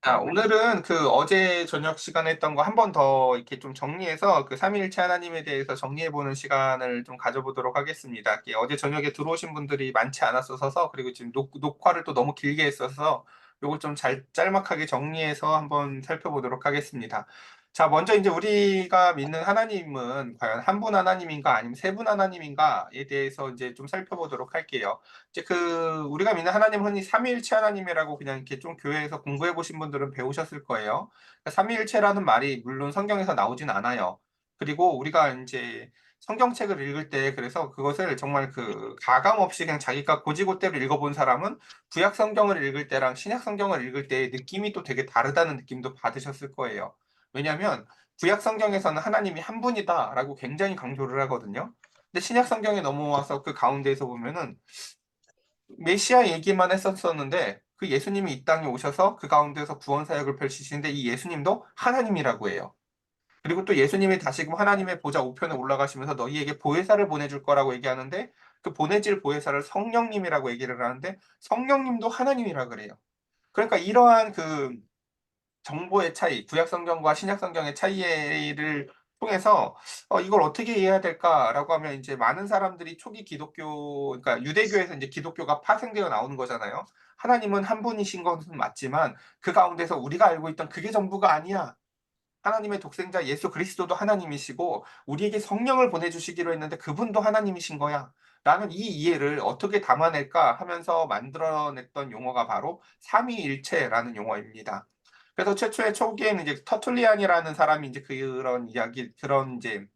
자, 오늘은 그 어제 저녁 시간에 했던 거 한 번 더 이렇게 좀 정리해서 그 삼위일체 하나님에 대해서 정리해 보는 시간을 좀 가져보도록 하겠습니다. 이렇게 어제 저녁에 들어오신 분들이 많지 않았어서 그리고 지금 녹, 녹화를 또 너무 길게 했어서 요걸 좀 잘 짤막하게 정리해서 한번 살펴보도록 하겠습니다. 자, 먼저 이제 우리가 믿는 하나님은 과연 한 분 하나님인가 아니면 세 분 하나님인가에 대해서 이제 좀 살펴보도록 할게요. 이제 그 우리가 믿는 하나님 흔히 삼위일체 하나님이라고 그냥 이렇게 좀 교회에서 공부해 보신 분들은 배우셨을 거예요. 그러니까 삼위일체라는 말이 물론 성경에서 나오진 않아요. 그리고 우리가 이제 성경책을 읽을 때 그래서 그것을 정말 그 가감 없이 그냥 자기가 고지고대로 읽어본 사람은 구약 성경을 읽을 때랑 신약 성경을 읽을 때 느낌이 또 되게 다르다는 느낌도 받으셨을 거예요. 왜냐하면 구약 성경에서는 하나님이 한 분이다라고 굉장히 강조를 하거든요. 근데 신약 성경에 넘어와서 그 가운데에서 보면은 메시아 얘기만 했었었는데 그 예수님이 이 땅에 오셔서 그 가운데서 구원 사역을 펼치시는데 이 예수님도 하나님이라고 해요. 그리고 또 예수님이 다시금 하나님의 보좌 우편에 올라가시면서 너희에게 보혜사를 보내줄 거라고 얘기하는데 그 보내질 보혜사를 성령님이라고 얘기를 하는데 성령님도 하나님이라 그래요. 그러니까 이러한 그 정보의 차이, 구약 성경과 신약 성경의 차이를 통해서 어, 이걸 어떻게 이해해야 될까라고 하면 이제 많은 사람들이 초기 기독교, 그러니까 유대교에서 이제 기독교가 파생되어 나오는 거잖아요. 하나님은 한 분이신 것은 맞지만 그 가운데서 우리가 알고 있던 그게 전부가 아니야. 하나님의 독생자 예수 그리스도도 하나님이시고 우리에게 성령을 보내주시기로 했는데 그분도 하나님이신 거야. 라는 이 이해를 어떻게 담아낼까 하면서 만들어냈던 용어가 바로 삼위일체라는 용어입니다. 그래서 최초의 초기에는 이제 터툴리안이라는 사람이 이제 그런 이야기, 그런 이제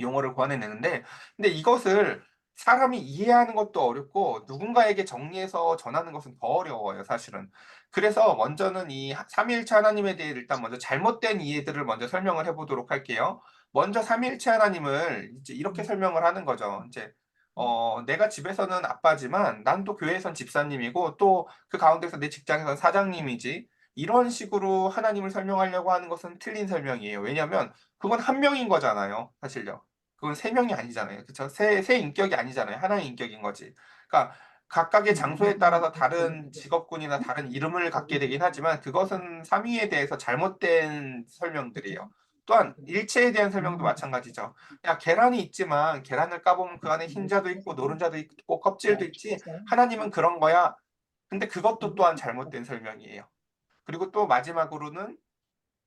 용어를 구해내는데, 근데 이것을 사람이 이해하는 것도 어렵고 누군가에게 정리해서 전하는 것은 더 어려워요, 사실은. 그래서 먼저는 이 삼위일체 하나님에 대해 일단 먼저 잘못된 이해들을 먼저 설명을 해보도록 할게요. 먼저 삼위일체 하나님을 이제 이렇게 설명을 하는 거죠. 이제 어, 내가 집에서는 아빠지만 난 또 교회에선 집사님이고 또 그 가운데서 내 직장에선 사장님이지. 이런 식으로 하나님을 설명하려고 하는 것은 틀린 설명이에요. 왜냐하면 그건 한 명인 거잖아요. 사실요. 그건 세 명이 아니잖아요. 그쵸? 세, 세 인격이 아니잖아요. 하나의 인격인 거지. 그러니까 각각의 장소에 따라서 다른 직업군이나 다른 이름을 갖게 되긴 하지만 그것은 삼위에 대해서 잘못된 설명들이에요. 또한 일체에 대한 설명도 마찬가지죠. 야, 계란이 있지만 계란을 까보면 그 안에 흰자도 있고 노른자도 있고 껍질도 있지. 하나님은 그런 거야. 근데 그것도 또한 잘못된 설명이에요. 그리고 또 마지막으로는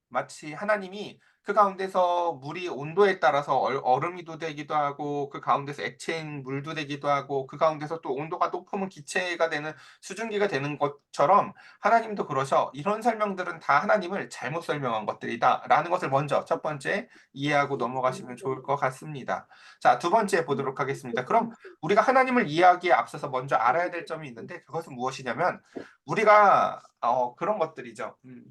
마치 하나님이 그 가운데서 물이 온도에 따라서 얼음이 도 되기도 하고 그 가운데서 액체인 물도 되기도 하고 그 가운데서 또 온도가 높으면 기체가 되는 수증기가 되는 것처럼 하나님도 그러셔. 이런 설명들은 다 하나님을 잘못 설명한 것들이다. 라는 것을 먼저 첫 번째 이해하고 넘어가시면 좋을 것 같습니다. 자 두 번째 보도록 하겠습니다. 그럼 우리가 하나님을 이해하기에 앞서서 먼저 알아야 될 점이 있는데 그것은 무엇이냐면 우리가 어, 그런 것들이죠. 음.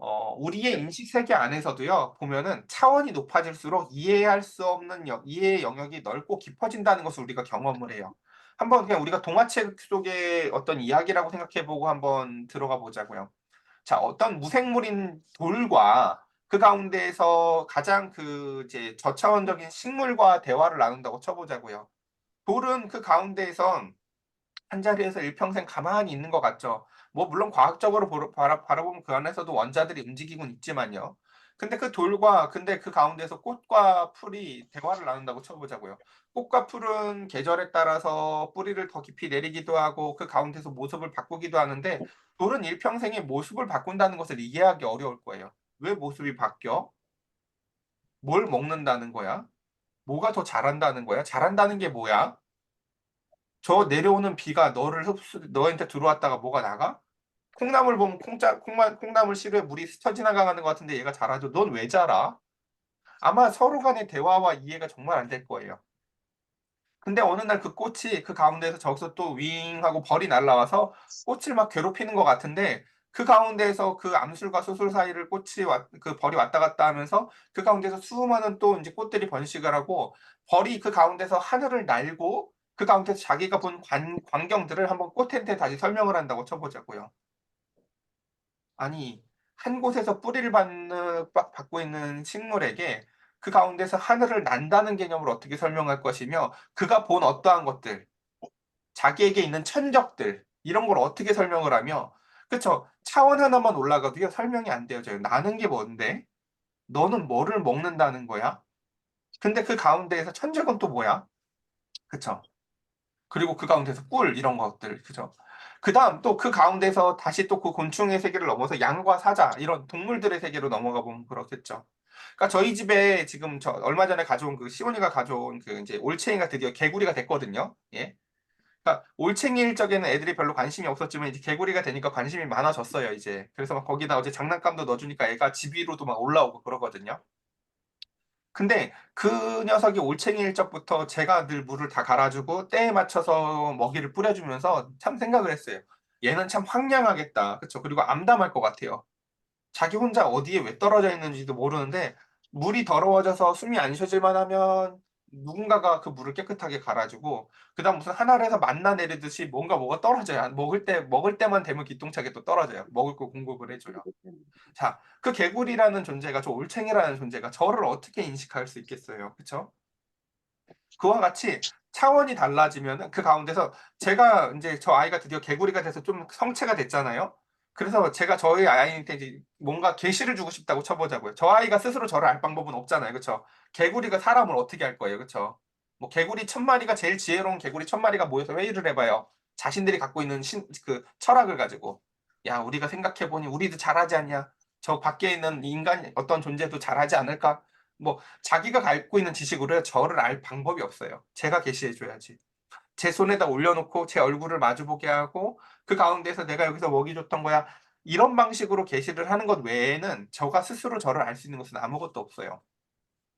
어, 우리의 인식 세계 안에서도요, 보면은 차원이 높아질수록 이해할 수 없는 여, 이해의 영역이 넓고 깊어진다는 것을 우리가 경험을 해요. 한번 그냥 우리가 동화책 속의 어떤 이야기라고 생각해보고 한번 들어가 보자고요. 자, 어떤 무생물인 돌과 그 가운데에서 가장 그 이제 저차원적인 식물과 대화를 나눈다고 쳐보자고요. 돌은 그 가운데에선 한 자리에서 일평생 가만히 있는 것 같죠. 뭐 물론 과학적으로 보러, 바라, 바라보면 그 안에서도 원자들이 움직이곤 있지만요. 근데 그 돌과 근데 그 가운데서 꽃과 풀이 대화를 나눈다고 쳐보자고요. 꽃과 풀은 계절에 따라서 뿌리를 더 깊이 내리기도 하고 그 가운데서 모습을 바꾸기도 하는데 돌은 일평생에 모습을 바꾼다는 것을 이해하기 어려울 거예요. 왜 모습이 바뀌어? 뭘 먹는다는 거야? 뭐가 더 잘한다는 거야? 잘한다는 게 뭐야? 저 내려오는 비가 너를 흡수 너한테 들어왔다가 뭐가 나가? 콩나물 보면 콩자 콩만 콩나물 씨루에 물이 스쳐 지나가는 것 같은데 얘가 잘하죠. 넌 왜 자라? 아마 서로 간의 대화와 이해가 정말 안 될 거예요. 근데 어느 날 그 꽃이 그 가운데에서 저기서 또 윙 하고 벌이 날라와서 꽃을 막 괴롭히는 것 같은데 그 가운데에서 그 암술과 수술 사이를 꽃이 왔, 그 벌이 왔다 갔다 하면서 그 가운데서 수많은 또 이제 꽃들이 번식을 하고 벌이 그 가운데서 하늘을 날고 그 가운데서 자기가 본 관, 광경들을 한번 꽃한테 다시 설명을 한다고 쳐보자고요. 아니 한 곳에서 뿌리를 받는, 받고 있는 식물에게 그 가운데서 하늘을 난다는 개념을 어떻게 설명할 것이며 그가 본 어떠한 것들 자기에게 있는 천적들 이런 걸 어떻게 설명을 하며 그쵸. 차원 하나만 올라가도요, 설명이 안 되어져요. 나는 게 뭔데? 너는 뭐를 먹는다는 거야? 근데 그 가운데에서 천적은 또 뭐야? 그쵸. 그리고 그 가운데서 꿀, 이런 것들. 그죠. 그 다음 또 그 가운데서 다시 또 그 곤충의 세계를 넘어서 양과 사자, 이런 동물들의 세계로 넘어가 보면 그렇겠죠. 그러니까 저희 집에 지금 저 얼마 전에 가져온 그 시온이가 가져온 그 이제 올챙이가 드디어 개구리가 됐거든요. 예. 그러니까 올챙이일 적에는 애들이 별로 관심이 없었지만 이제 개구리가 되니까 관심이 많아졌어요, 이제. 그래서 막 거기다 어제 장난감도 넣어주니까 애가 집 위로도 막 올라오고 그러거든요. 근데 그 녀석이 올챙이 일 적부터 제가 늘 물을 다 갈아주고 때에 맞춰서 먹이를 뿌려주면서 참 생각을 했어요. 얘는 참 황량하겠다. 그쵸? 그리고 암담할 것 같아요. 자기 혼자 어디에 왜 떨어져 있는지도 모르는데 물이 더러워져서 숨이 안 쉬어질만 하면 누군가가 그 물을 깨끗하게 갈아주고 그다음 무슨 하늘에서 만나 내리듯이 뭔가 뭐가 떨어져요. 먹을 때 먹을 때만 되면 기똥차게 또 떨어져요. 먹을 거 공급을 해줘요. 자, 그 개구리라는 존재가 저 올챙이라는 존재가 저를 어떻게 인식할 수 있겠어요, 그렇죠? 그와 같이 차원이 달라지면은 그 가운데서 제가 이제 저 아이가 드디어 개구리가 돼서 좀 성체가 됐잖아요. 그래서 제가 저희 아이한테 뭔가 계시를 주고 싶다고 쳐보자고요. 저 아이가 스스로 저를 알 방법은 없잖아요, 그렇죠? 개구리가 사람을 어떻게 할 거예요, 그렇죠? 뭐 개구리 천 마리가 제일 지혜로운 개구리 천 마리가 모여서 회의를 해봐요. 자신들이 갖고 있는 신, 그 철학을 가지고 야 우리가 생각해 보니 우리도 잘하지 않냐? 저 밖에 있는 인간 어떤 존재도 잘하지 않을까? 뭐 자기가 갖고 있는 지식으로 저를 알 방법이 없어요. 제가 계시해 줘야지. 제 손에다 올려놓고 제 얼굴을 마주보게 하고 그 가운데서 내가 여기서 먹이 줬던 거야. 이런 방식으로 게시를 하는 것 외에는 저가 스스로 저를 알 수 있는 것은 아무것도 없어요.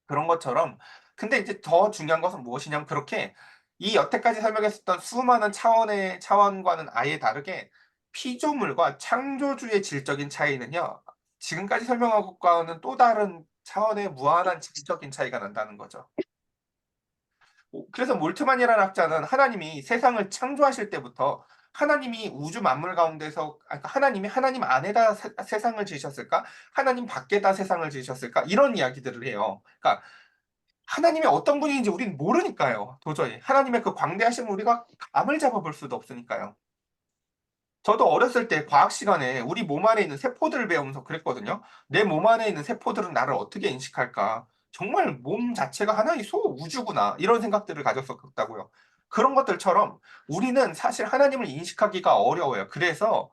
그런 것처럼 근데 이제 더 중요한 것은 무엇이냐면 그렇게 이 여태까지 설명했었던 수많은 차원의 차원과는 아예 다르게 피조물과 창조주의 질적인 차이는요. 지금까지 설명한 것과는 또 다른 차원의 무한한 질적인 차이가 난다는 거죠. 오, 그래서 몰트만이라는 학자는 하나님이 세상을 창조하실 때부터 하나님이 우주 만물 가운데서 아, 그러니까 하나님이 하나님 안에다 세, 세상을 지으셨을까? 하나님 밖에다 세상을 지으셨을까? 이런 이야기들을 해요. 그러니까 하나님이 어떤 분인지 우리는 모르니까요. 도저히 하나님의 그 광대하심을 우리가 감을 잡아볼 수도 없으니까요. 저도 어렸을 때 과학 시간에 우리 몸 안에 있는 세포들을 배우면서 그랬거든요. 내 몸 안에 있는 세포들은 나를 어떻게 인식할까? 정말 몸 자체가 하나의 소 우주구나. 이런 생각들을 가졌었다고요. 그런 것들처럼 우리는 사실 하나님을 인식하기가 어려워요. 그래서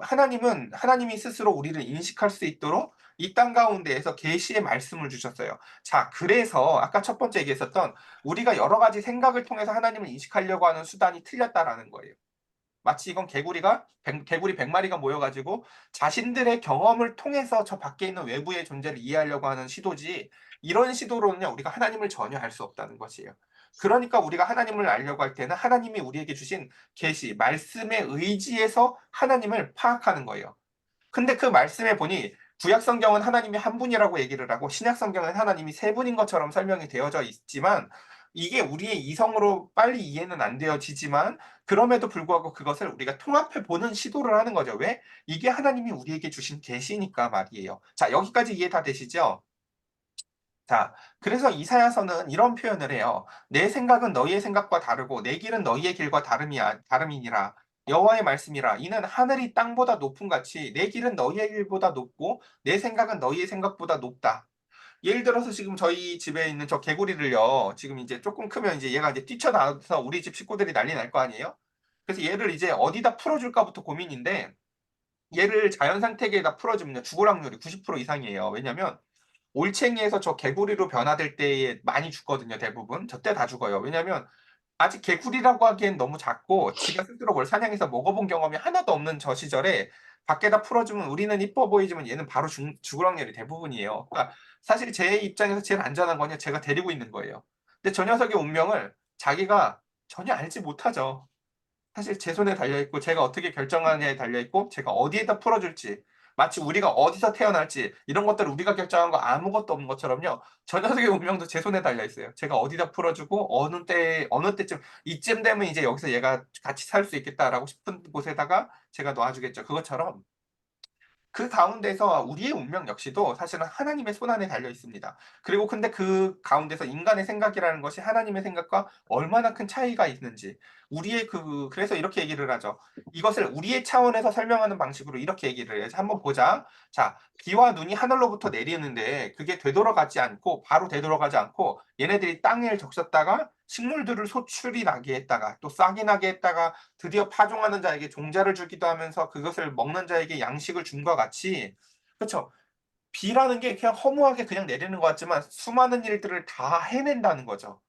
하나님은 하나님이 스스로 우리를 인식할 수 있도록 이 땅 가운데에서 계시의 말씀을 주셨어요. 자, 그래서 아까 첫 번째 얘기했었던 우리가 여러 가지 생각을 통해서 하나님을 인식하려고 하는 수단이 틀렸다라는 거예요. 마치 이건 개구리가 백, 개구리 100마리가 모여가지고 자신들의 경험을 통해서 저 밖에 있는 외부의 존재를 이해하려고 하는 시도지 이런 시도로는요 우리가 하나님을 전혀 알 수 없다는 것이에요. 그러니까 우리가 하나님을 알려고 할 때는 하나님이 우리에게 주신 계시, 말씀의 의지에서 하나님을 파악하는 거예요. 근데 그 말씀에 보니 구약 성경은 하나님이 한 분이라고 얘기를 하고 신약 성경은 하나님이 세 분인 것처럼 설명이 되어져 있지만 이게 우리의 이성으로 빨리 이해는 안 되어지지만 그럼에도 불구하고 그것을 우리가 통합해 보는 시도를 하는 거죠. 왜? 이게 하나님이 우리에게 주신 계시니까 말이에요. 자, 여기까지 이해 다 되시죠? 자, 그래서 이사야서는 이런 표현을 해요. 내 생각은 너희의 생각과 다르고 내 길은 너희의 길과 다름이야, 다름이니라. 여호와의 말씀이라. 이는 하늘이 땅보다 높은 같이 내 길은 너희의 길보다 높고 내 생각은 너희의 생각보다 높다. 예를 들어서 지금 저희 집에 있는 저 개구리를요. 지금 이제 조금 크면 이제 얘가 이제 뛰쳐나와서 우리 집 식구들이 난리 날 거 아니에요? 그래서 얘를 이제 어디다 풀어줄까부터 고민인데 얘를 자연 상태계에다 풀어주면 죽을 확률이 90% 이상이에요. 왜냐면 올챙이에서 저 개구리로 변화될 때에 많이 죽거든요. 대부분. 저때 다 죽어요. 왜냐면 아직 개구리라고 하기엔 너무 작고 지가 스스로 뭘 사냥해서 먹어본 경험이 하나도 없는 저 시절에 밖에다 풀어주면 우리는 이뻐 보이지만 얘는 바로 죽, 죽을 확률이 대부분이에요. 그러니까 사실 제 입장에서 제일 안전한 거냐 제가 데리고 있는 거예요. 근데 저 녀석의 운명을 자기가 전혀 알지 못하죠. 사실 제 손에 달려있고 제가 어떻게 결정하느냐에 달려있고 제가 어디에다 풀어줄지 마치 우리가 어디서 태어날지 이런 것들을 우리가 결정한 거 아무것도 없는 것처럼요. 저 녀석의 운명도 제 손에 달려 있어요. 제가 어디다 풀어주고 어느 때 어느 때쯤 이쯤 되면 이제 여기서 얘가 같이 살 수 있겠다라고 싶은 곳에다가 제가 놓아주겠죠. 그것처럼 그 가운데서 우리의 운명 역시도 사실은 하나님의 손 안에 달려 있습니다. 그리고 근데 그 가운데서 인간의 생각이라는 것이 하나님의 생각과 얼마나 큰 차이가 있는지 우리의 그 그래서 이렇게 얘기를 하죠. 이것을 우리의 차원에서 설명하는 방식으로 이렇게 얘기를 해요. 한번 보자. 자, 비와 눈이 하늘로부터 내리는데 그게 되돌아가지 않고 바로 되돌아가지 않고 얘네들이 땅을 적셨다가 식물들을 소출이 나게 했다가 또 싹이 나게 했다가 드디어 파종하는 자에게 종자를 주기도 하면서 그것을 먹는 자에게 양식을 준것 같이 그렇죠. 비라는 게 그냥 허무하게 그냥 내리는 것 같지만 수많은 일들을 다 해낸다는 거죠.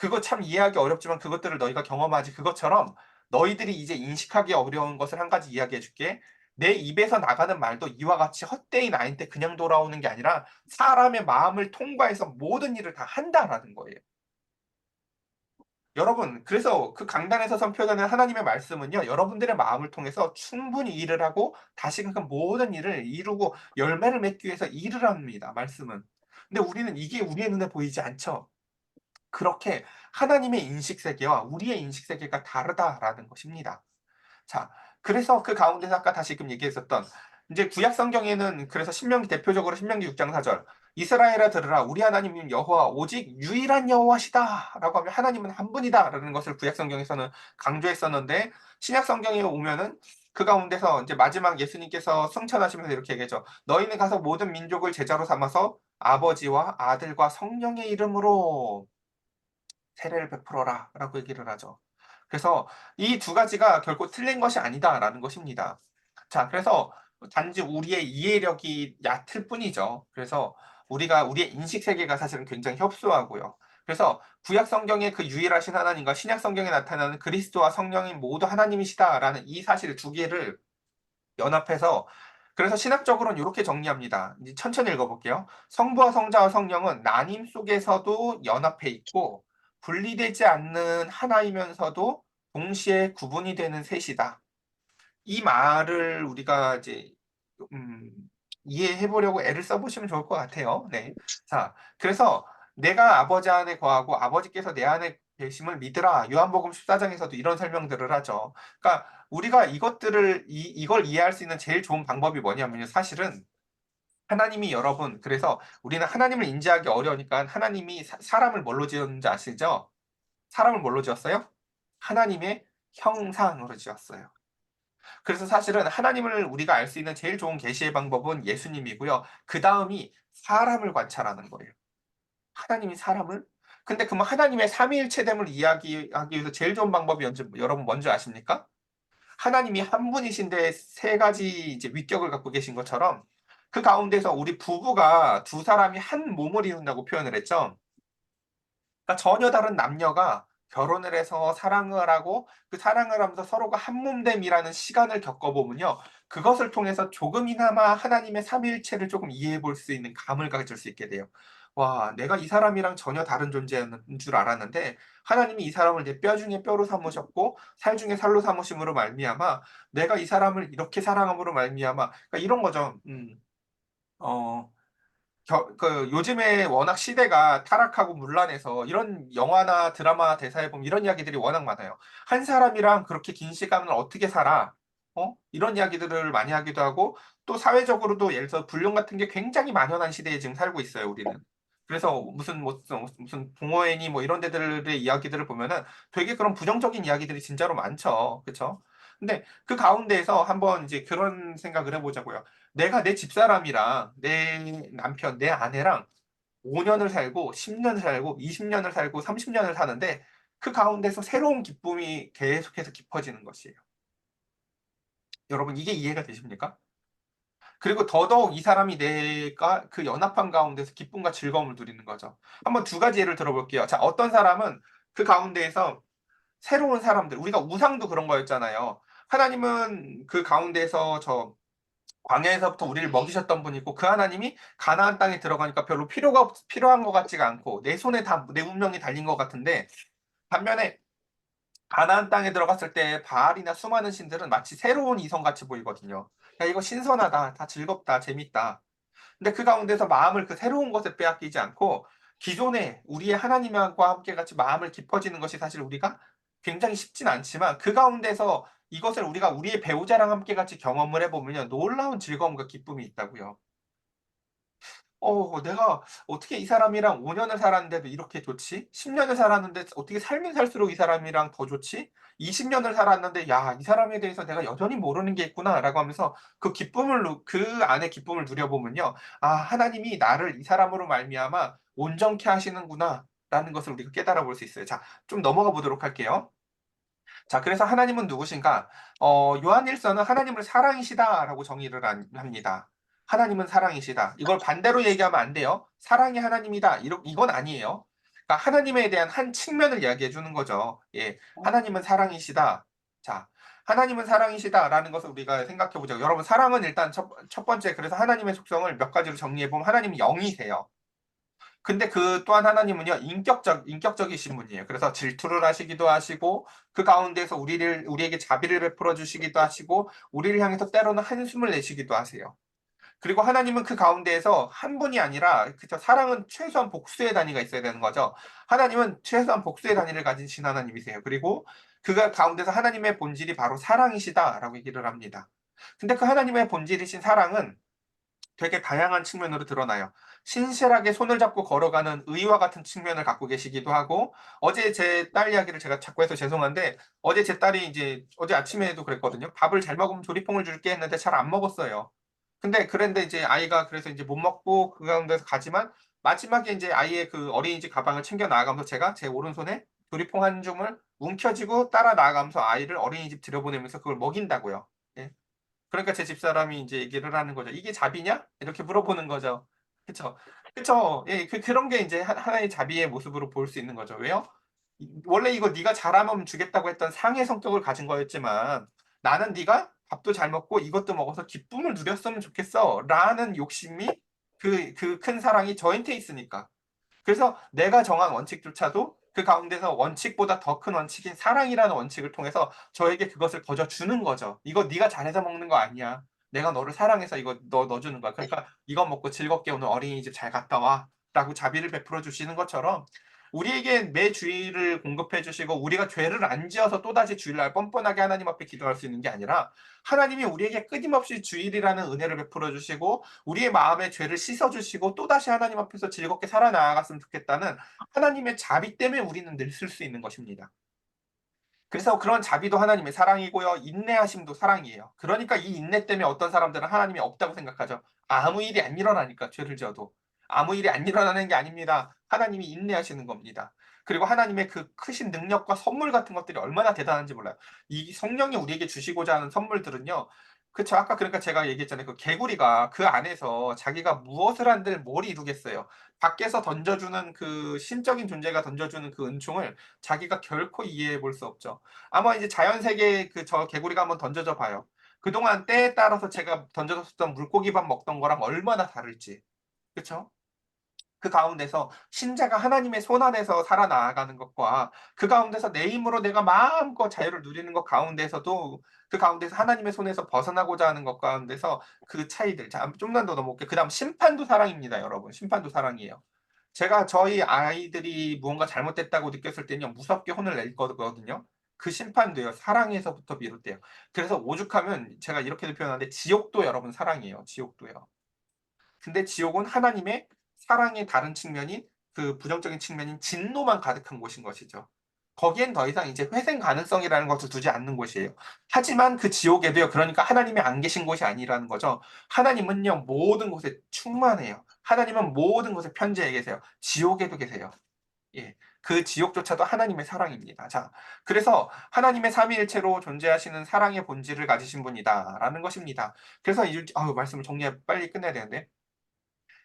그거 참 이해하기 어렵지만 그것들을 너희가 경험하지 그것처럼 너희들이 이제 인식하기 어려운 것을 한 가지 이야기해 줄게. 내 입에서 나가는 말도 이와 같이 헛되이 나한테 그냥 돌아오는 게 아니라 사람의 마음을 통과해서 모든 일을 다 한다라는 거예요. 여러분, 그래서 그 강단에서 선포하는 하나님의 말씀은요, 여러분들의 마음을 통해서 충분히 일을 하고 다시금 그 모든 일을 이루고 열매를 맺기 위해서 일을 합니다. 말씀은. 근데 우리는 이게 우리의 눈에 보이지 않죠. 그렇게 하나님의 인식 세계와 우리의 인식 세계가 다르다라는 것입니다. 자, 그래서 그 가운데서 아까 다시금 얘기했었던 이제 구약 성경에는 그래서 신명기 대표적으로 신명기 6장 4절 이스라엘아 들으라 우리 하나님은 여호와 오직 유일한 여호와시다라고 하면 하나님은 한 분이다라는 것을 구약 성경에서는 강조했었는데 신약 성경에 오면은 그 가운데서 이제 마지막 예수님께서 승천하시면서 이렇게 얘기하죠. 너희는 가서 모든 민족을 제자로 삼아서 아버지와 아들과 성령의 이름으로 세례를 베풀어라 라고 얘기를 하죠. 그래서 이 두 가지가 결코 틀린 것이 아니다라는 것입니다. 자, 그래서 단지 우리의 이해력이 얕을 뿐이죠. 그래서 우리가 우리의 인식 세계가 사실은 굉장히 협소하고요. 그래서 구약 성경의 그 유일하신 하나님과 신약 성경에 나타나는 그리스도와 성령이 모두 하나님이시다라는 이 사실 두 개를 연합해서 그래서 신학적으로는 이렇게 정리합니다. 이제 천천히 읽어볼게요. 성부와 성자와 성령은 나님 속에서도 연합해 있고 분리되지 않는 하나이면서도 동시에 구분이 되는 셋이다. 이 말을 우리가 이제 음, 이해해 보려고 애를 써보시면 좋을 것 같아요. 네. 자, 그래서 내가 아버지 안에 거하고 아버지께서 내 안에 계심을 믿으라. 요한복음 14장에서도 이런 설명들을 하죠. 그러니까 우리가 이것들을 이, 이걸 이해할 수 있는 제일 좋은 방법이 뭐냐면요. 사실은 하나님이 여러분 그래서 우리는 하나님을 인지하기 어려우니까 하나님이 사, 사람을 뭘로 지었는지 아시죠? 사람을 뭘로 지었어요? 하나님의 형상으로 지었어요. 그래서 사실은 하나님을 우리가 알 수 있는 제일 좋은 계시의 방법은 예수님이고요. 그 다음이 사람을 관찰하는 거예요. 하나님이 사람을 근데 그러면 하나님의 삼위일체됨을 이야기하기 위해서 제일 좋은 방법이 뭔지 여러분 뭔지 아십니까? 하나님이 한 분이신데 세 가지 이제 위격을 갖고 계신 것처럼 그 가운데서 우리 부부가 두 사람이 한 몸을 이룬다고 표현을 했죠. 그러니까 전혀 다른 남녀가 결혼을 해서 사랑을 하고 그 사랑을 하면서 서로가 한 몸됨이라는 시간을 겪어보면요. 그것을 통해서 조금이나마 하나님의 삼위일체를 조금 이해해 볼 수 있는 감을 가질 수 있게 돼요. 와, 내가 이 사람이랑 전혀 다른 존재인 줄 알았는데 하나님이 이 사람을 내 뼈 중에 뼈로 삼으셨고 살 중에 살로 삼으심으로 말미암아 내가 이 사람을 이렇게 사랑함으로 말미암아 그러니까 이런 거죠. 음. 어, 겨, 그 요즘에 워낙 시대가 타락하고 문란해서 이런 영화나 드라마 대사에 보면 이런 이야기들이 워낙 많아요. 한 사람이랑 그렇게 긴 시간을 어떻게 살아? 어? 이런 이야기들을 많이 하기도 하고 또 사회적으로도 예를 들어 불륜 같은 게 굉장히 만연한 시대에 지금 살고 있어요, 우리는. 그래서 무슨 무슨 무슨 동호회니 뭐 이런 데들의 이야기들을 보면은 되게 그런 부정적인 이야기들이 진짜로 많죠. 그렇죠? 근데 그 가운데에서 한번 이제 그런 생각을 해보자고요. 내가 내 집사람이랑 내 남편, 내 아내랑 5년을 살고 10년을 살고 20년을 살고 30년을 사는데 그 가운데서 새로운 기쁨이 계속해서 깊어지는 것이에요. 여러분 이게 이해가 되십니까? 그리고 더더욱 이 사람이 내가 그 연합한 가운데서 기쁨과 즐거움을 누리는 거죠. 한번 두 가지 예를 들어볼게요. 자, 어떤 사람은 그 가운데에서 새로운 사람들, 우리가 우상도 그런 거였잖아요. 하나님은 그 가운데서 저 광야에서부터 우리를 먹이셨던 분이고 그 하나님이 가나안 땅에 들어가니까 별로 필요가 없, 필요한 것 같지가 않고 내 손에 다 내 운명이 달린 것 같은데 반면에 가나안 땅에 들어갔을 때 바알이나 수많은 신들은 마치 새로운 이성 같이 보이거든요. 야, 이거 신선하다, 다 즐겁다, 재밌다. 근데 그 가운데서 마음을 그 새로운 것에 빼앗기지 않고 기존에 우리의 하나님과 함께 같이 마음을 깊어지는 것이 사실 우리가 굉장히 쉽진 않지만 그 가운데서 이것을 우리가 우리의 배우자랑 함께 같이 경험을 해보면요. 놀라운 즐거움과 기쁨이 있다고요. 어 내가 어떻게 이 사람이랑 5 년을 살았는데도 이렇게 좋지? 10 년을 살았는데 어떻게 살면 살수록 이 사람이랑 더 좋지? 20 년을 살았는데 '야 이 사람에 대해서 내가 여전히 모르는 게 있구나.'라고 하면서 그 기쁨을 누 그 안에 기쁨을 누려보면요. '아 하나님이 나를 이 사람으로 말미암아 온전케 하시는구나.'라는 것을 우리가 깨달아 볼 수 있어요. 자 좀 넘어가 보도록 할게요. 자 그래서 하나님은 누구신가? 어 요한일서는 하나님을 사랑이시다라고 정의를 한 합니다. 하나님은 사랑이시다. 이걸 반대로 얘기하면 안 돼요. 사랑이 하나님이다. 이러 이건 아니에요. 그러니까 하나님에 대한 한 측면을 이야기해 주는 거죠. 예. 하나님은 사랑이시다. 자, 하나님은 사랑이시다라는 것을 우리가 생각해 보죠. 여러분 사랑은 일단 첫, 첫 번째 그래서 하나님의 속성을 몇 가지로 정리해 보면 하나님은 영이세요. 근데 그 또한 하나님은요 인격적 인격적이신 분이에요. 그래서 질투를 하시기도 하시고 그 가운데서 우리를 우리에게 자비를 베풀어 주시기도 하시고 우리를 향해서 때로는 한숨을 내쉬기도 하세요. 그리고 하나님은 그 가운데에서 한 분이 아니라 그죠 사랑은 최소한 복수의 단위가 있어야 되는 거죠. 하나님은 최소한 복수의 단위를 가지신 하나님이세요. 그리고 그가 가운데서 하나님의 본질이 바로 사랑이시다라고 얘기를 합니다. 근데 그 하나님의 본질이신 사랑은 되게 다양한 측면으로 드러나요. 신실하게 손을 잡고 걸어가는 의와 같은 측면을 갖고 계시기도 하고 어제 제 딸 이야기를 제가 자꾸 해서 죄송한데 어제 제 딸이 이제 어제 아침에도 그랬거든요. 밥을 잘 먹으면 조리퐁을 줄게 했는데 잘 안 먹었어요. 근데 그랬는데 이제 아이가 그래서 이제 못 먹고 그 가운데서 가지만 마지막에 이제 아이의 그 어린이집 가방을 챙겨 나가면서 제가 제 오른손에 조리퐁 한 줌을 움켜쥐고 따라 나가면서 아이를 어린이집 들여보내면서 그걸 먹인다고요. 예. 그러니까 제 집사람이 이제 얘기를 하는 거죠. "이게 자비냐?" 이렇게 물어보는 거죠. 그쵸. 그쵸. 예. 그 그런 게하 하나의 자비의 모습으로 볼 수 있는 거죠. 왜요? 이 원래 이거 네가 잘하면 주겠다고 했던 상의 성격을 가진 거였지만 나는 네가 밥도 잘 먹고 이것도 먹어서 기쁨을 누렸으면 좋겠어 라는 욕심이 그 그 큰 사랑이 저한테 있으니까. 그래서 내가 정한 원칙조차도 그 가운데서 원칙보다 더 큰 원칙인 사랑이라는 원칙을 통해서 저에게 그것을 거저 주는 거죠. "이거 네가 잘해서 먹는 거 아니야. 내가 너를 사랑해서 이거 너너 주는 거야. 그러니까 이거 먹고 즐겁게 오늘 어린이집 잘 갔다 와."라고 자비를 베풀어 주시는 것처럼 우리에게 매 주일을 공급해 주시고 우리가 죄를 안 지어서 또다시 주일날 뻔뻔하게 하나님 앞에 기도할 수 있는 게 아니라 하나님이 우리에게 끊임없이 주일이라는 은혜를 베풀어 주시고 우리의 마음의 죄를 씻어 주시고 또다시 하나님 앞에서 즐겁게 살아나갔으면 좋겠다는 하나님의 자비 때문에 우리는 늘 쓸 수 있는 것입니다. 그래서 그런 자비도 하나님의 사랑이고요. 인내하심도 사랑이에요. 그러니까 이 인내 때문에 어떤 사람들은 하나님이 없다고 생각하죠. 아무 일이 안 일어나니까 죄를 지어도. 아무 일이 안 일어나는 게 아닙니다. 하나님이 인내하시는 겁니다. 그리고 하나님의 그 크신 능력과 선물 같은 것들이 얼마나 대단한지 몰라요. 이 성령이 우리에게 주시고자 하는 선물들은요. 그쵸. 아까 그러니까 제가 얘기했잖아요. 그 개구리가 그 안에서 자기가 무엇을 한들 뭘 이루겠어요. 밖에서 던져주는 그 신적인 존재가 던져주는 그 은총을 자기가 결코 이해해 볼 수 없죠. 아마 이제 자연 세계에 그 저 개구리가 한번 던져져 봐요. 그동안 때에 따라서 제가 던져줬던 물고기밥 먹던 거랑 얼마나 다를지. 그쵸? 그 가운데서 신자가 하나님의 손 안에서 살아나가는 것과 그 가운데서 내 힘으로 내가 마음껏 자유를 누리는 것 가운데서도 그 가운데서 하나님의 손에서 벗어나고자 하는 것 가운데서 그 차이들. 자, 좀만 더 넘어올게요. 그 다음 심판도 사랑입니다, 여러분. 심판도 사랑이에요. 제가 저희 아이들이 무언가 잘못됐다고 느꼈을 때는요, 무섭게 혼을 낼 거거든요. 그 심판도요, 사랑에서부터 비롯돼요. 그래서 오죽하면 제가 이렇게도 표현하는데 지옥도 여러분 사랑이에요. 지옥도요. 근데 지옥은 하나님의 사랑의 다른 측면인 그 부정적인 측면인 진노만 가득한 곳인 것이죠. 거기엔 더 이상 이제 회생 가능성이라는 것을 두지 않는 곳이에요. 하지만 그 지옥에도요. 그러니까 하나님이 안 계신 곳이 아니라는 거죠. 하나님은요. 모든 곳에 충만해요. 하나님은 모든 곳에 편지해 계세요. 지옥에도 계세요. 예. 그 지옥조차도 하나님의 사랑입니다. 자, 그래서 하나님의 삼위일체로 존재하시는 사랑의 본질을 가지신 분이다라는 것입니다. 그래서 이 아유 말씀을 정리해 빨리 끝내야 되는데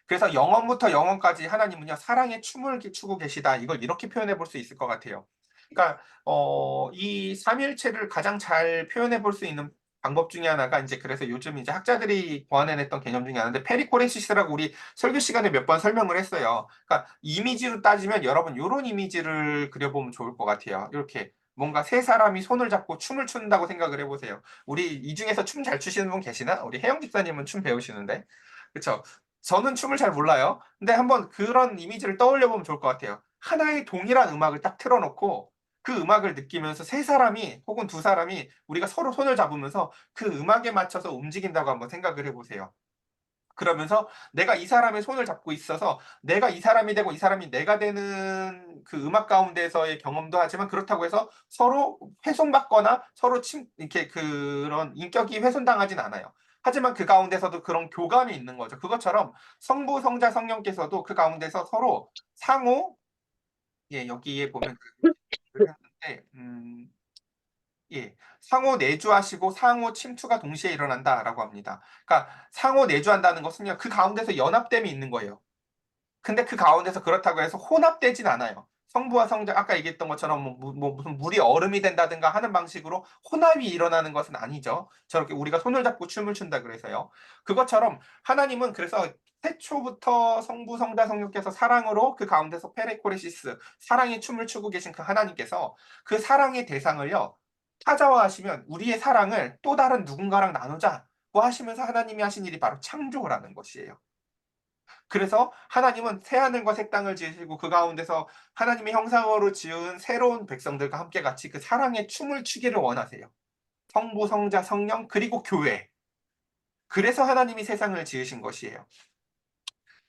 그래서 영원부터 영원까지 하나님은요 사랑의 춤을 추고 계시다. 이걸 이렇게 표현해 볼 수 있을 것 같아요. 그러니까 어, 이 삼일체를 가장 잘 표현해 볼 수 있는 방법 중에 하나가 이제 그래서 요즘 이제 학자들이 보완해냈던 개념 중에 하나인데 페리코레시스라고 우리 설교 시간에 몇 번 설명을 했어요. 그러니까 이미지로 따지면 여러분 이런 이미지를 그려보면 좋을 것 같아요. 이렇게 뭔가 세 사람이 손을 잡고 춤을 춘다고 생각을 해보세요. 우리 이 중에서 춤 잘 추시는 분 계시나? 우리 혜영 집사님은 춤 배우시는데, 그렇죠? 저는 춤을 잘 몰라요. 근데 한번 그런 이미지를 떠올려 보면 좋을 것 같아요. 하나의 동일한 음악을 딱 틀어 놓고 그 음악을 느끼면서 세 사람이 혹은 두 사람이 우리가 서로 손을 잡으면서 그 음악에 맞춰서 움직인다고 한번 생각을 해 보세요. 그러면서 내가 이 사람의 손을 잡고 있어서 내가 이 사람이 되고 이 사람이 내가 되는 그 음악 가운데서의 경험도 하지만 그렇다고 해서 서로 훼손받거나 서로 침 이렇게 그런 인격이 훼손당하진 않아요. 하지만 그 가운데서도 그런 교감이 있는 거죠. 그것처럼 성부, 성자, 성령께서도 그 가운데서 서로 상호 예, 여기에 보면 그 했는데 음 예. 상호 내주하시고 상호 침투가 동시에 일어난다라고 합니다. 그러니까 상호 내주한다는 것은요. 그 가운데서 연합됨이 있는 거예요. 근데 그 가운데서 그렇다고 해서 혼합되진 않아요. 성부와 성자 아까 얘기했던 것처럼 뭐, 무- 뭐 무슨 물이 얼음이 된다든가 하는 방식으로 혼합이 일어나는 것은 아니죠. 저렇게 우리가 손을 잡고 춤을 춘다 그래서요. 그것처럼 하나님은 그래서 태초부터 성부 성자 성령께서 사랑으로 그 가운데서 페레코레시스 사랑의 춤을 추고 계신 그 하나님께서 그 사랑의 대상을요. 찾아와 하시면 우리의 사랑을 또 다른 누군가랑 나누자고 하시면서 하나님이 하신 일이 바로 창조를 하는 것이에요. 그래서 하나님은 새하늘과 새 땅을 지으시고 그 가운데서 하나님의 형상으로 지은 새로운 백성들과 함께 같이 그 사랑의 춤을 추기를 원하세요. 성부, 성자, 성령 그리고 교회. 그래서 하나님이 세상을 지으신 것이에요.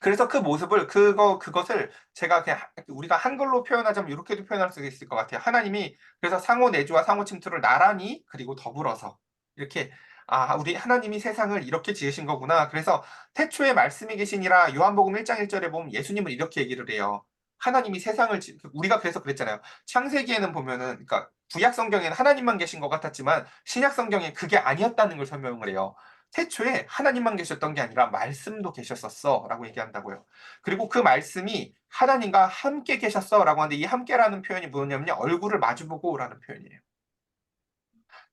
그래서 그 모습을 그거 그것을 제가 그냥 하- 우리가 한글로 표현하자면 이렇게도 표현할 수 있을 것 같아요. 하나님이 그래서 상호 내주와 상호 침투를 나란히 그리고 더불어서 이렇게 아 우리 하나님이 세상을 이렇게 지으신 거구나. 그래서 태초에 말씀이 계시니라 요한복음 1장 1절에 보면 예수님은 이렇게 얘기를 해요. 하나님이 세상을 지 우리가 그래서 그랬잖아요. 창세기에는 보면은 그러니까 구약 성경에는 하나님만 계신 것 같았지만 신약 성경에 그게 아니었다는 걸 설명을 해요. 태초에 하나님만 계셨던 게 아니라 말씀도 계셨었어라고 얘기한다고요. 그리고 그 말씀이 하나님과 함께 계셨어라고 하는데 이 함께라는 표현이 뭐냐면요. 얼굴을 마주보고라는 표현이에요.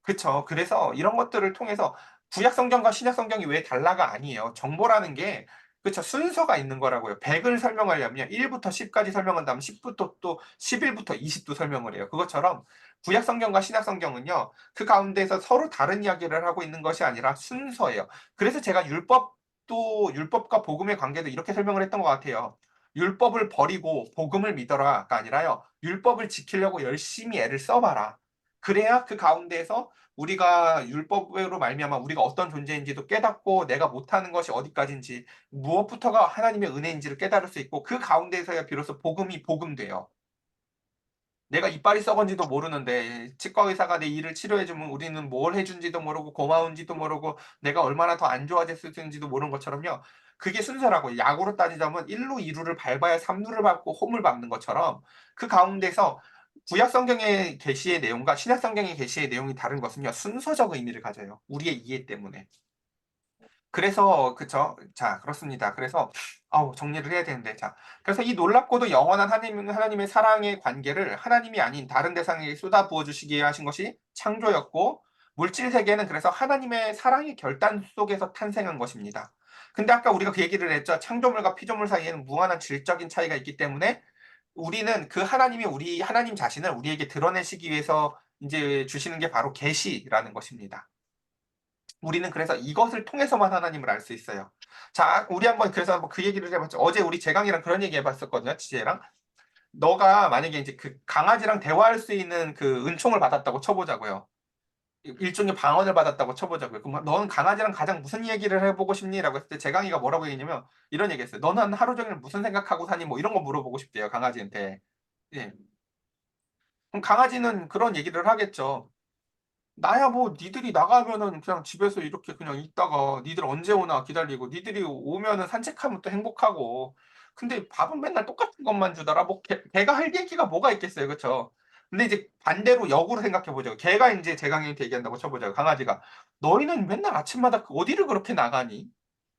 그쵸. 그래서 이런 것들을 통해서 구약 성경과 신약 성경이 왜 달라가 아니에요. 정보라는 게 그쵸. 순서가 있는 거라고요. 100을 설명하려면 1부터 10까지 설명한 다음 10부터 또 11부터 20도 설명을 해요. 그것처럼 구약 성경과 신약 성경은요. 그 가운데서 서로 다른 이야기를 하고 있는 것이 아니라 순서예요. 그래서 제가 율법도 율법과 복음의 관계도 이렇게 설명을 했던 것 같아요. 율법을 버리고 복음을 믿어라가 아니라요. 율법을 지키려고 열심히 애를 써봐라. 그래야 그 가운데에서 우리가 율법으로 말미암아 우리가 어떤 존재인지도 깨닫고 내가 못하는 것이 어디까지인지 무엇부터가 하나님의 은혜인지를 깨달을 수 있고 그 가운데서야 비로소 복음이 복음돼요. 내가 이빨이 썩은지도 모르는데 치과 의사가 내 이를 치료해주면 우리는 뭘 해준지도 모르고 고마운지도 모르고 내가 얼마나 더 안 좋아졌을지도 모르는 것처럼요. 그게 순서라고 약으로 따지자면 1루 2루를 밟아야 3루를 밟고 홈을 밟는 것처럼 그 가운데서 구약 성경의 계시의 내용과 신약 성경의 계시의 내용이 다른 것은요. 순서적 의미를 가져요. 우리의 이해 때문에. 그래서 그쵸. 자 그렇습니다. 그래서 아우 정리를 해야 되는데 자 그래서 이 놀랍고도 영원한 하나님 하나님의 사랑의 관계를 하나님이 아닌 다른 대상에게 쏟아 부어 주시기 하신 것이 창조였고 물질 세계는 그래서 하나님의 사랑의 결단 속에서 탄생한 것입니다. 근데 아까 우리가 그 얘기를 했죠. 창조물과 피조물 사이에는 무한한 질적인 차이가 있기 때문에 우리는 그 하나님이 우리 하나님 자신을 우리에게 드러내시기 위해서 이제 주시는 게 바로 계시라는 것입니다. 우리는 그래서 이것을 통해서만 하나님을 알 수 있어요. 자, 우리 한번 그래서 한번 그 얘기를 해봤죠. 어제 우리 재강이랑 그런 얘기 해봤었거든요. 지혜랑. 너가 만약에 이제 그 강아지랑 대화할 수 있는 그 은총을 받았다고 쳐보자고요. 일- 일종의 방언을 받았다고 쳐보자고요. 그럼 너는 강아지랑 가장 무슨 얘기를 해보고 싶니?라고 했을 때 재강이가 뭐라고 얘기냐면 이런 얘기했어요. 너는 하루 종일 무슨 생각하고 사니? 뭐 이런 거 물어보고 싶대요. 강아지한테. 예. 그럼 강아지는 그런 얘기를 하겠죠. 나야 뭐 니들이 나가면은 그냥 집에서 이렇게 그냥 있다가 니들 언제 오나 기다리고 니들이 오면은 산책하면 또 행복하고 근데 밥은 맨날 똑같은 것만 주더라 뭐 개, 걔가 할 얘기가 뭐가 있겠어요 그쵸 근데 이제 반대로 역으로 생각해 보죠 걔가 이제 재강이한테 얘기한다고 쳐보자고 강아지가 너희는 맨날 아침마다 그 어디를 그렇게 나가니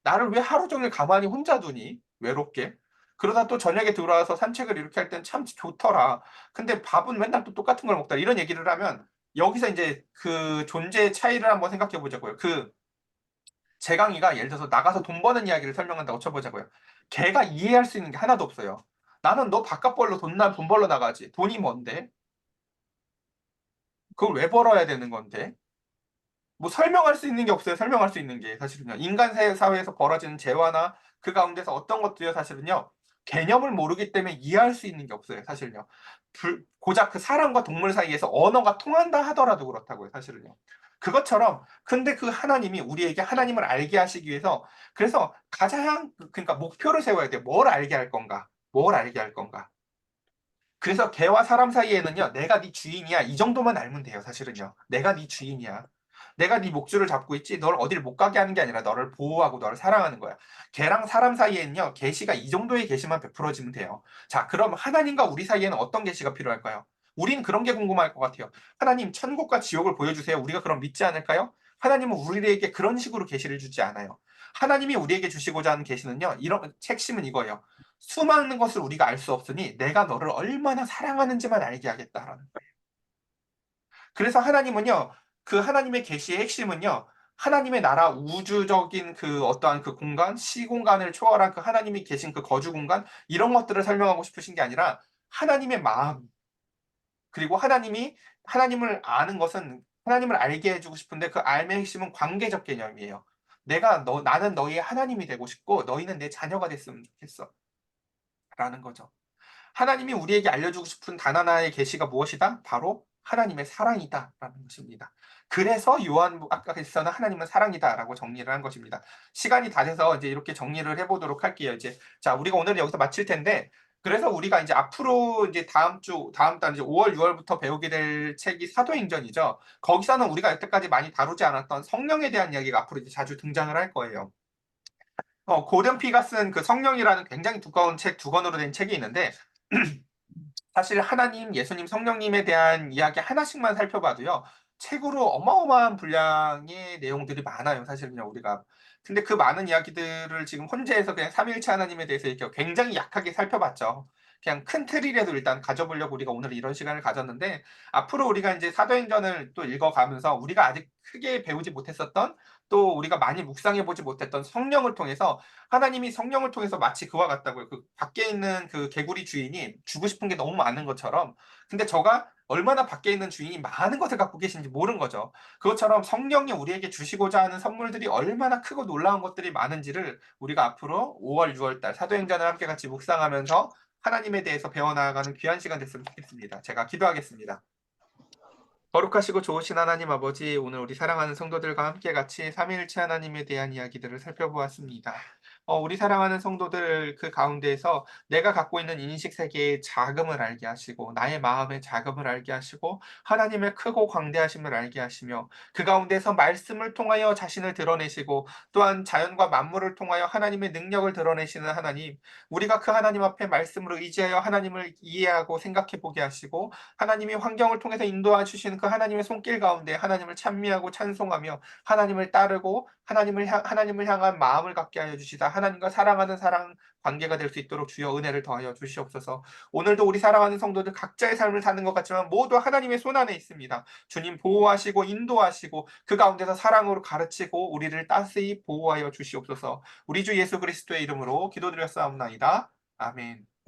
나를 왜 하루 종일 가만히 혼자 두니 외롭게 그러다 또 저녁에 들어와서 산책을 이렇게 할 땐 참 좋더라 근데 밥은 맨날 또 똑같은 걸 먹더라 이런 얘기를 하면 여기서 이제 그 존재의 차이를 한번 생각해 보자고요. 그 재강이가 예를 들어서 나가서 돈 버는 이야기를 설명한다고 쳐보자고요. 걔가 이해할 수 있는 게 하나도 없어요. 나는 너 바깥 벌러 돈, 나, 돈 벌러 나가지. 돈이 뭔데? 그걸 왜 벌어야 되는 건데? 뭐 설명할 수 있는 게 없어요. 설명할 수 있는 게 사실은요. 인간 사- 사회에서 벌어지는 재화나 그 가운데서 어떤 것들이 사실은요. 개념을 모르기 때문에 이해할 수 있는 게 없어요. 사실은요. 불- 고작 그 사람과 동물 사이에서 언어가 통한다 하더라도 그렇다고요. 사실은요. 그것처럼 근데 그 하나님이 우리에게 하나님을 알게 하시기 위해서 그래서 가장 그러니까 목표를 세워야 돼. 뭘 알게 할 건가? 뭘 알게 할 건가? 그래서 개와 사람 사이에는요. 내가 네 주인이야. 이 정도만 알면 돼요. 사실은요. 내가 네 주인이야. 내가 네 목줄을 잡고 있지. 널 어딜 못 가게 하는 게 아니라 너를 보호하고 너를 사랑하는 거야. 개랑 사람 사이에는요. 계시가 이 정도의 계시만 베풀어지면 돼요. 자, 그럼 하나님과 우리 사이에는 어떤 계시가 필요할까요? 우린 그런 게 궁금할 것 같아요. 하나님 천국과 지옥을 보여주세요. 우리가 그럼 믿지 않을까요? 하나님은 우리에게 그런 식으로 계시를 주지 않아요. 하나님이 우리에게 주시고자 하는 계시는요. 이런 핵심은 이거예요. 수많은 것을 우리가 알 수 없으니 내가 너를 얼마나 사랑하는지만 알게 하겠다라는 거예요. 그래서 하나님은요. 그 하나님의 계시의 핵심은요. 하나님의 나라 우주적인 그 어떠한 그 공간, 시공간을 초월한 그 하나님이 계신 그 거주 공간 이런 것들을 설명하고 싶으신 게 아니라 하나님의 마음 그리고 하나님이 하나님을 아는 것은 하나님을 알게 해주고 싶은데 그 알의 핵심은 관계적 개념이에요. 내가 너 나는 너희의 하나님이 되고 싶고 너희는 내 자녀가 됐으면 좋겠어. 라는 거죠. 하나님이 우리에게 알려주고 싶은 단 하나의 계시가 무엇이다? 바로 하나님의 사랑이다 라는 것입니다. 그래서 요한 아까에서는 하나님은 사랑이다 라고 정리를 한 것입니다. 시간이 다 돼서 이제 이렇게 정리를 해보도록 할게요. 이제 자 우리가 오늘 여기서 마칠 텐데 그래서 우리가 이제 앞으로 이제 다음 주 다음 달 이제 5월 6월부터 배우게 될 책이 사도행전이죠. 거기서는 우리가 여태까지 많이 다루지 않았던 성령에 대한 이야기가 앞으로 이제 자주 등장을 할 거예요. 어, 고든 피가 쓴 그 성령이라는 굉장히 두꺼운 책 두 권으로 된 책이 있는데 사실 하나님, 예수님, 성령님에 대한 이야기 하나씩만 살펴봐도요. 책으로 어마어마한 분량의 내용들이 많아요. 사실 그냥 우리가. 근데 그 많은 이야기들을 지금 혼재해서 그냥 삼위일체 하나님에 대해서 이렇게 굉장히 약하게 살펴봤죠. 그냥 큰 틀이라도 일단 가져보려고 우리가 오늘 이런 시간을 가졌는데 앞으로 우리가 이제 사도행전을 또 읽어가면서 우리가 아직 크게 배우지 못했었던 또 우리가 많이 묵상해 보지 못했던 성령을 통해서 하나님이 성령을 통해서 마치 그와 같다고요. 그 밖에 있는 그 개구리 주인이 주고 싶은 게 너무 많은 것처럼 근데 저가 얼마나 밖에 있는 주인이 많은 것을 갖고 계신지 모르는 거죠. 그것처럼 성령이 우리에게 주시고자 하는 선물들이 얼마나 크고 놀라운 것들이 많은지를 우리가 앞으로 5월, 6월 달 사도행전을 함께 같이 묵상하면서 하나님에 대해서 배워나가는 귀한 시간 됐으면 좋겠습니다. 제가 기도하겠습니다. 거룩하시고 좋으신 하나님 아버지, 오늘 우리 사랑하는 성도들과 함께 같이 삼위일체 하나님에 대한 이야기들을 살펴보았습니다. 어, 우리 사랑하는 성도들 그 가운데에서 내가 갖고 있는 인식 세계의 자금을 알게 하시고 나의 마음의 자금을 알게 하시고 하나님의 크고 광대하심을 알게 하시며 그 가운데서 말씀을 통하여 자신을 드러내시고 또한 자연과 만물을 통하여 하나님의 능력을 드러내시는 하나님 우리가 그 하나님 앞에 말씀으로 의지하여 하나님을 이해하고 생각해 보게 하시고 하나님이 환경을 통해서 인도해 주시는 그 하나님의 손길 가운데 하나님을 찬미하고 찬송하며 하나님을 따르고 하나님을 향 하나님을 향한 마음을 갖게 하여 주시다. 하나님과 사랑하는 사랑 관계가 될 수 있도록 주여 은혜를 더하여 주시옵소서. 오늘도 우리 사랑하는 성도들 각자의 삶을 사는 것 같지만 모두 하나님의 손 안에 있습니다. 주님 보호하시고 인도하시고 그 가운데서 사랑으로 가르치고 우리를 따스히 보호하여 주시옵소서. 우리 주 예수 그리스도의 이름으로 기도드렸사옵나이다. 아멘.